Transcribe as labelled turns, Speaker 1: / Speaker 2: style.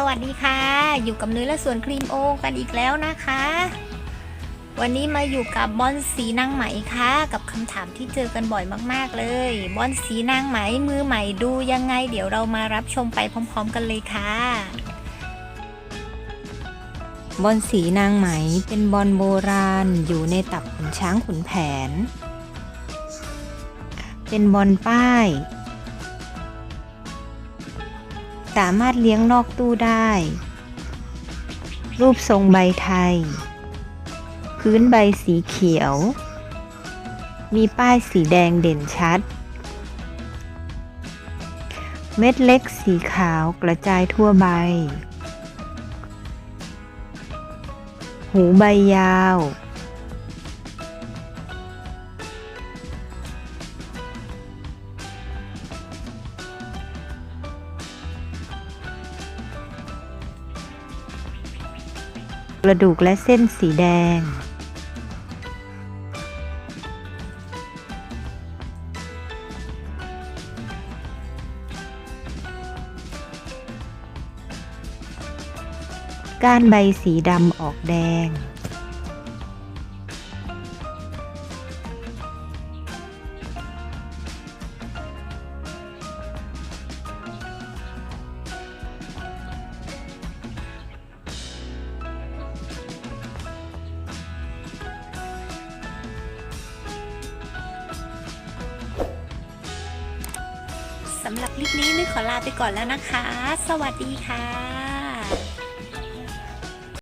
Speaker 1: สวัสดีค่ะ อยู่กับนุ้ยและสวนครีมโอ กันอีกแล้วนะคะ วันนี้มาอยู่กับบอนสีนางไหมค่ะ กับคำถามที่เจอกันบ่อยมากๆเลย บอนสีนางไหมมือใหม่ดูยังไง เดี๋ยวเรามารับชมไปพร้อม ๆ กันเลยค่ะ
Speaker 2: บอลสีนางไหมเป็นบอลโบราณ อยู่ในตับขุนช้างขุนแผน เป็นบอลป้าย สามารถเลี้ยงนอกตู้ได้ รูปทรงใบไทย พื้นใบสีเขียว มีป้ายสีแดงเด่นชัด เม็ดเล็กสีขาวกระจายทั่วใบ หูใบยาว กระดูกและเส้นสีแดง ก้านใบสีดำออกแดง
Speaker 1: สำหรับคลิปนี้นุ้ยขอลาไปก่อนแล้วนะคะ สวัสดีค่ะ